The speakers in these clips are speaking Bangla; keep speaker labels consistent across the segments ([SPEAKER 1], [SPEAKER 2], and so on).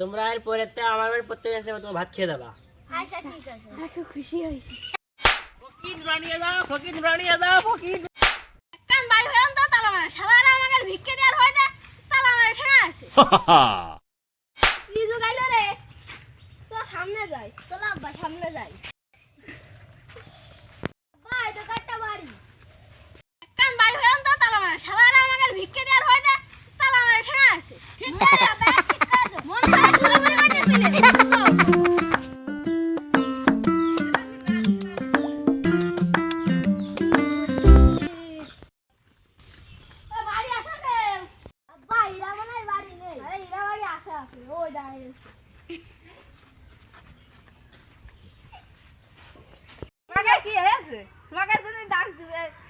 [SPEAKER 1] তোমরা এর পরে আমার বাড়ি প্রত্যেক আসে তোমার ভাত খেয়ে দেবা
[SPEAKER 2] আচ্ছা ঠিক আছে।
[SPEAKER 3] খুব খুশি হয়েছি।
[SPEAKER 1] ফকির বানিয়ে দাও ফকির বানিয়ে দাও ফকির
[SPEAKER 3] কান বাড়ি হইলাম তো তালা মারা শালারা আমাকে ভিক্ষে দেওয়ার হয় না তালা মারা ঠেঙা আছে। কি জোগাইলো রে? তো সামনে যাই তোলা সামনে যাই
[SPEAKER 2] ভাই তো কাটটা বাড়ি
[SPEAKER 3] কান বাড়ি হইলাম তো তালা মারা শালারা আমাকে ভিক্ষে দেওয়ার হয় না তালা মারা ঠেঙা আছে ঠিক আছে আব্বা ঠিক আছে মন খারাপ শুরু করে মারতেছিলে ও বাড়ি আসা কেউ
[SPEAKER 2] আব্বা ইরা মনে হয় বাড়ি নেই
[SPEAKER 3] আরে ইরা বাড়ি আসা আছে ওই দাঁড়িয়ে তোমাকে কি হয়েছে তোমাকে যদি ডাক দিবে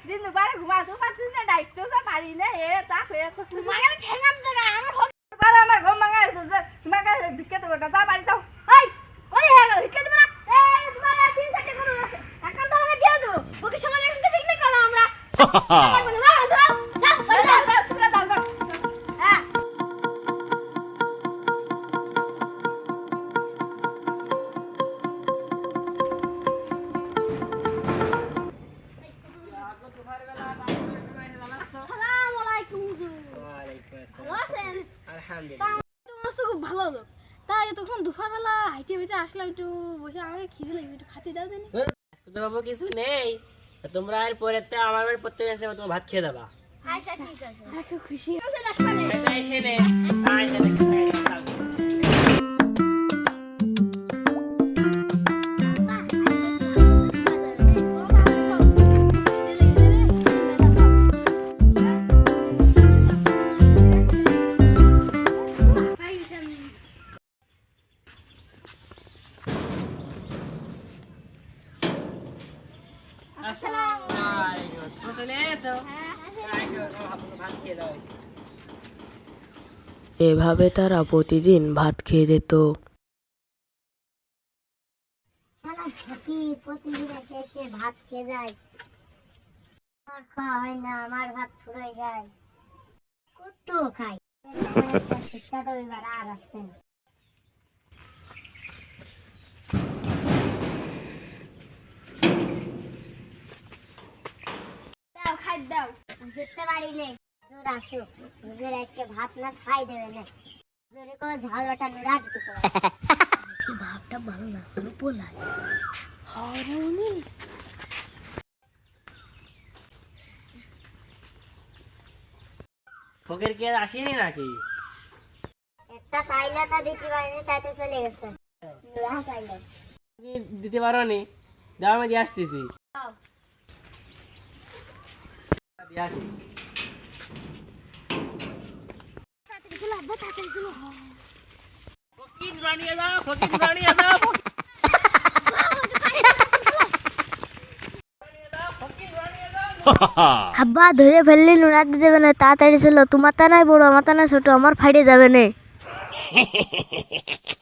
[SPEAKER 3] দিন দুবারে ঘুমাতে পারছিস না তো পারি না এ তা হয়ে তোমাকে ঠেঙাম জায়গা আমার হোক পারে আমার ঘুম ভাঙা হয়েছে যে তোমাকে ভিক্ষে দেবো না যা বাড়ি যাও এই কই হয়ে গেল ভিক্ষে দেবো না এই তোমার আর তিন চারটে গরু আছে এখন তোমাকে দিয়ে দেবো ওকে সময় কিন্তু পিকনিক করলাম আমরা যাও যাও যাও যাও যাও যাও যাও হ্যাঁ আসসালামু আলাইকুম হুজুর ভালো তাই তখন দুপুরবেলা হাইটে হেঁটে আসলাম একটু বসে আমাকে খিদে লাগছে একটু খাতে দাও
[SPEAKER 1] তো বাবু কিছু নেই। তোমরা এর পরে আমার বাড়ি প্রত্যেক এসে তোমার ভাত খেয়ে দেবা।
[SPEAKER 2] আচ্ছা ঠিক আছে।
[SPEAKER 3] খুশি।
[SPEAKER 4] এভাবে তারা প্রতিদিন ভাত খেয়ে যেত।
[SPEAKER 2] প্রতিদিন এসে এসে ভাত খেয়ে যায়। আমার খাওয়া হয় না আমার ভাত ফুরাই যায়। কত খাই শিক্ষা তো এবার আর আসবে না।
[SPEAKER 3] দাও খাই দাও
[SPEAKER 2] যেতে পারি নেই জোর আসো নিজের আজকে ভাত না খাই দেবে না। জোরে করে ঝাল বাটা নুরা দিতে পারে
[SPEAKER 4] ভাবটা ভালো না ছিল পোলায়।
[SPEAKER 1] ফকির কি আসেনি নাকি?
[SPEAKER 2] একটা সাইলাটা দিতে পারিনি তাতে চলে গেছে। নুরা চাইলো।
[SPEAKER 1] দিতে পারো নি যাও আমি দিয়ে আসতেছি
[SPEAKER 3] দাও
[SPEAKER 1] দিয়ে আসি
[SPEAKER 3] তাড়াতাড়ি চলো আব্বা তাড়াতাড়ি চলো
[SPEAKER 1] ফকির বানিয়ে দাও ফকির বানিয়ে দাও
[SPEAKER 2] আব্বা ধরে ফেললি নুরা দিতে দেবে না তাড়াতাড়ি ছিল তোমার তা নাই বড় আমার তা নাই ছোট আমার ফাইডে যাবে না।